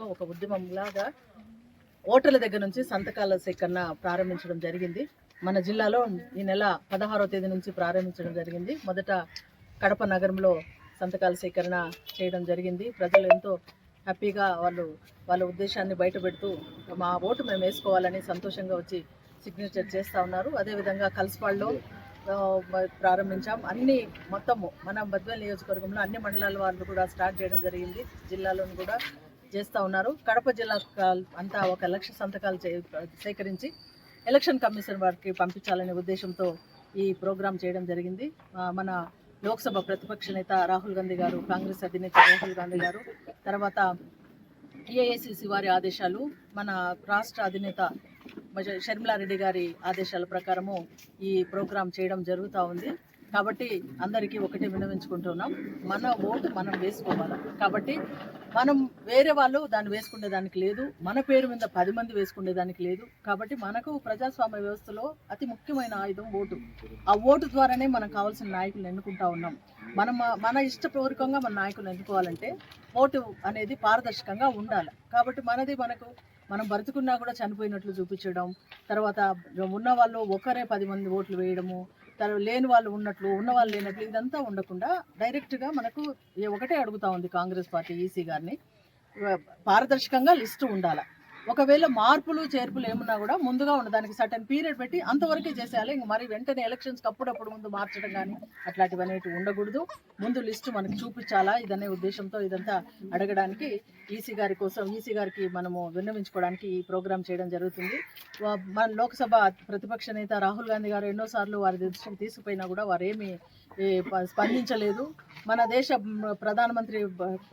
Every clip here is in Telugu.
ఉద్దేశంతో ఒక ఉద్యమంలాగా ఓటర్ల దగ్గర నుంచి సంతకాల సేకరణ ప్రారంభించడం జరిగింది. మన జిల్లాలో ఈ నెల పదహారో తేదీ నుంచి ప్రారంభించడం జరిగింది. మొదట కడప నగరంలో సంతకాల సేకరణ చేయడం జరిగింది. ప్రజలు ఎంతో హ్యాపీగా వాళ్ళు వాళ్ళ ఉద్దేశాన్ని బయటపెడుతూ మా ఓటు మేము వేసుకోవాలని సంతోషంగా వచ్చి సిగ్నేచర్ చేస్తూ ఉన్నారు. అదేవిధంగా కలసపాడులో ప్రారంభించాం. అన్ని మొత్తము మన బద్వేల్ నియోజకవర్గంలో అన్ని మండలాల వాళ్ళు కూడా స్టార్ట్ చేయడం జరిగింది. జిల్లాలోని కూడా చేస్తూ ఉన్నారు. కడప జిల్లా అంతా ఒక లక్ష సంతకాలు చే- సేకరించి ఎలక్షన్ కమిషన్ వారికి పంపించాలనే ఉద్దేశంతో ఈ ప్రోగ్రాం చేయడం జరిగింది. మన లోక్సభ ప్రతిపక్ష నేత రాహుల్ గాంధీ గారు కాంగ్రెస్ అధినేత రాహుల్ గాంధీ గారు తర్వాత ఏఐసిసి వారి ఆదేశాలు మన రాష్ట్ర అధినేత షర్మిలారెడ్డి గారి ఆదేశాల ప్రకారము ఈ ప్రోగ్రాం చేయడం జరుగుతూ ఉంది. కాబట్టి అందరికీ ఒకటే వినవించుకుంటున్నాం మన ఓటు మనం వేసుకోవాలి. కాబట్టి మనం వేరే వాళ్ళు దాన్ని వేసుకునేదానికి లేదు. మన పేరు మీద పది మంది వేసుకునేదానికి లేదు. కాబట్టి మనకు ప్రజాస్వామ్య వ్యవస్థలో అతి ముఖ్యమైన ఆయుధం ఓటు. ఆ ఓటు ద్వారానే మనకు కావాల్సిన నాయకులను ఎన్నుకుంటా ఉన్నాం. మనం మన ఇష్టపూర్వకంగా మన నాయకులను ఎన్నుకోవాలంటే ఓటు అనేది పారదర్శకంగా ఉండాలి. కాబట్టి మనది మనకు మనం బ్రతుకున్నా కూడా చనిపోయినట్లు చూపించడం తర్వాత ఉన్న వాళ్ళు ఒకరే పది మంది ఓట్లు వేయడము లేని వాళ్ళు ఉన్నట్లు ఉన్న వాళ్ళు లేనట్లు ఇదంతా ఉండకుండా డైరెక్ట్గా మనకు ఏ- ఒకటే అడుగుతా ఉంది కాంగ్రెస్ పార్టీ ఈసీ గారిని. పారదర్శకంగా లిస్టు ఉండాలి. ఒకవేళ మార్పులు చేర్పులు ఏమున్నా కూడా ముందుగా ఉన్న దానికి సర్టన్ పీరియడ్ పెట్టి అంతవరకే చేసేయాలి. ఇంక మరి వెంటనే ఎలక్షన్స్కి అప్పుడప్పుడు ముందు మార్చడం కానీ అట్లాంటివి అనేవి ఉండకూడదు. ముందు లిస్టు మనకి చూపించాలా? ఇదనే ఉద్దేశంతో ఇదంతా అడగడానికి ఈసీ గారి కోసం ఈసీ గారికి మనము విన్నవించుకోవడానికి ఈ ప్రోగ్రాం చేయడం జరుగుతుంది. మన లోక్సభ ప్రతిపక్ష నేత రాహుల్ గాంధీ గారు ఎన్నోసార్లు వారి దృష్టికి తీసుకుపోయినా కూడా వారేమీ స్పందించలేదు. మన దేశ ప్రధానమంత్రి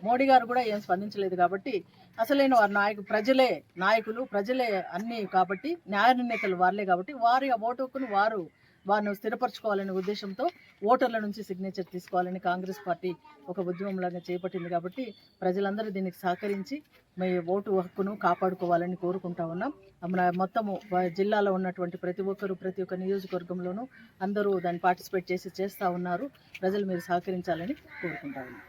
మోడీ గారు కూడా ఏం స్పందించలేదు కాబట్టి అసలైన వారి నాయకు ప్రజలే నాయకులు ప్రజలే అన్ని కాబట్టి న్యాయ నిర్ణేతలు వారులే కాబట్టి వారి ఓటుకుని వారు వారిని స్థిరపరచుకోవాలనే ఉద్దేశంతో ఓటర్ల నుంచి సిగ్నేచర్ తీసుకోవాలని కాంగ్రెస్ పార్టీ ఒక ఉద్యమంలాగా చేపట్టింది కాబట్టి ప్రజలందరూ దీనికి సహకరించి మీ ఓటు హక్కును కాపాడుకోవాలని కోరుకుంటా ఉన్నాం. మన మొత్తము జిల్లాలో ఉన్నటువంటి ప్రతి ఒక్కరు ప్రతి ఒక్క నియోజకవర్గంలోనూ అందరూ దాన్ని పార్టిసిపేట్ చేసి చేస్తూ ఉన్నారు. ప్రజలు మీరు సహకరించాలని కోరుకుంటా ఉన్నాం.